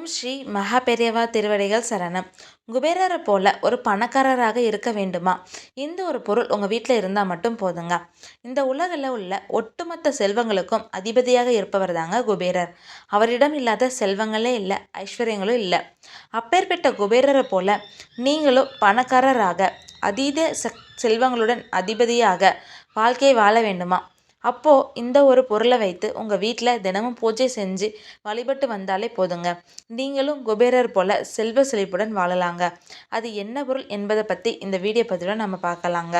ஓம் ஸ்ரீ மகா பெரியவா திருவடிகள் சரணம். குபேரரை போல ஒரு பணக்காரராக இருக்க வேண்டுமா? இந்த ஒரு பொருள் உங்கள் வீட்டில் இருந்தால் மட்டும் போதுங்க. இந்த உலகில் உள்ள ஒட்டுமொத்த செல்வங்களுக்கும் அதிபதியாக இருப்பவர் தாங்க குபேரர். அவரிடம் இல்லாத செல்வங்களே இல்லை ஐஸ்வர்யங்களும் இல்லை. அப்பேற்பட்ட குபேரரை போல நீங்களும் பணக்காரராக அதீத செல்வங்களுடன் அதிபதியாக வாழ்க்கையை வாழ வேண்டுமா? அப்போது இந்த ஒரு பொருளை வைத்து உங்கள் வீட்டில் தினமும் பூஜை செஞ்சு வழிபட்டு வந்தாலே போதுங்க. நீங்களும் குபேரர் போல் செல்வ செழிப்புடன் வாழலாங்க. அது என்ன பொருள் என்பதை பற்றி இந்த வீடியோ பதிவில் நம்ம பார்க்கலாங்க.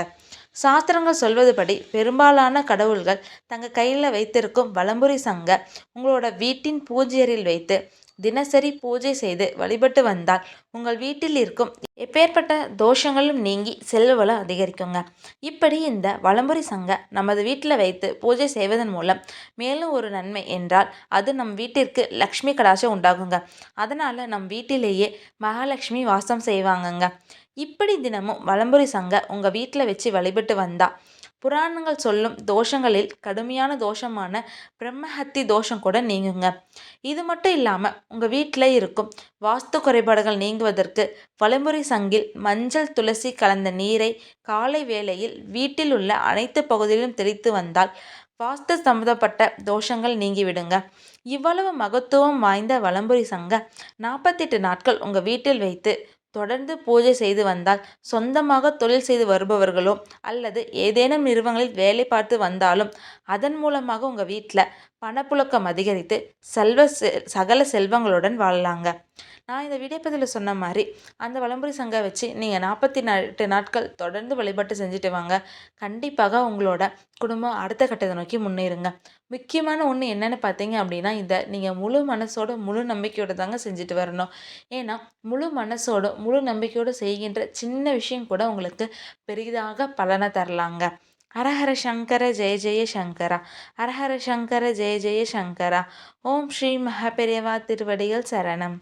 சாஸ்திரங்கள் சொல்வதுபடி பெரும்பாலான கடவுள்கள் தங்கள் கையில் வைத்திருக்கும் வலம்புரி சங்க உங்களோட வீட்டின் பூஜையரில் வைத்து தினசரி பூஜை செய்து வழிபட்டு வந்தால் உங்கள் வீட்டில் இருக்கும் எப்பேற்பட்ட தோஷங்களும் நீங்கி செல்வளம் அதிகரிக்குங்க. இப்படி இந்த வளம்புரி சங்க நமது வீட்டில் வைத்து பூஜை செய்வதன் மூலம் மேலும் ஒரு நன்மை என்றால் அது நம் வீட்டிற்கு லக்ஷ்மி கடாசம் உண்டாகுங்க. அதனால் நம் வீட்டிலேயே மகாலட்சுமி வாசம் செய்வாங்கங்க. இப்படி தினமும் வளம்புரி சங்க உங்கள் வீட்டில் வச்சு வழிபட்டு வந்தால் புராணங்கள் சொல்லும் தோஷங்களில் கடுமையான தோஷமான பிரம்மஹத்தி தோஷம் கூட நீங்குங்க. இது மட்டும் இல்லாமல் உங்கள் வீட்டில் இருக்கும் வாஸ்து குறைபாடுகள் நீங்குவதற்கு வழிமுறை சங்கில் மஞ்சள் துளசி கலந்த நீரை காலை வேளையில் வீட்டில் உள்ள அனைத்து பகுதிகளிலும் தெளித்து வந்தால் வாஸ்து சம்பந்தப்பட்ட தோஷங்கள் நீங்கிவிடுங்க. இவ்வளவு மகத்துவம் வாய்ந்த வலம்புரி சங்க நாற்பத்தெட்டு நாட்கள் உங்கள் வீட்டில் வைத்து தொடர்ந்து பூஜை செய்து வந்தால் சொந்தமாக தொழில் செய்து வருபவர்களோ அல்லது ஏதேனும் நிறுவனங்களில் வேலை பார்த்து வந்தாலும் அதன் மூலமாக உங்கள் வீட்டில் பணப்புழக்கம் அதிகரித்து செல்வ சகல செல்வங்களுடன் வாழலாங்க. நான் இந்த வீடியோ சொன்ன மாதிரி அந்த வளம்புரி சங்கம் வச்சு நீங்கள் நாற்பத்தி எட்டு நாட்கள் தொடர்ந்து வழிபாட்டு செஞ்சுட்டு வாங்க. கண்டிப்பாக உங்களோட குடும்பம் அடுத்த கட்டத்தை நோக்கி முன்னேறுங்க. முக்கியமான ஒன்று என்னென்னு பார்த்தீங்க அப்படின்னா இதை நீங்கள் முழு மனசோட முழு நம்பிக்கையோடு தாங்க செஞ்சுட்டு வரணும். ஏன்னா முழு மனசோட முழு நம்பிக்கையோடு செய்கின்ற சின்ன விஷயம் கூட உங்களுக்கு பெரிதாக பலனை தரலாங்க. ஹரஹர சங்கர ஜெய ஜெய சங்கரா. ஹரஹர சங்கர ஜெய ஜெய சங்கரா. ஓம் ஸ்ரீ மகாபெரியவா திருவடிகள் சரணம்.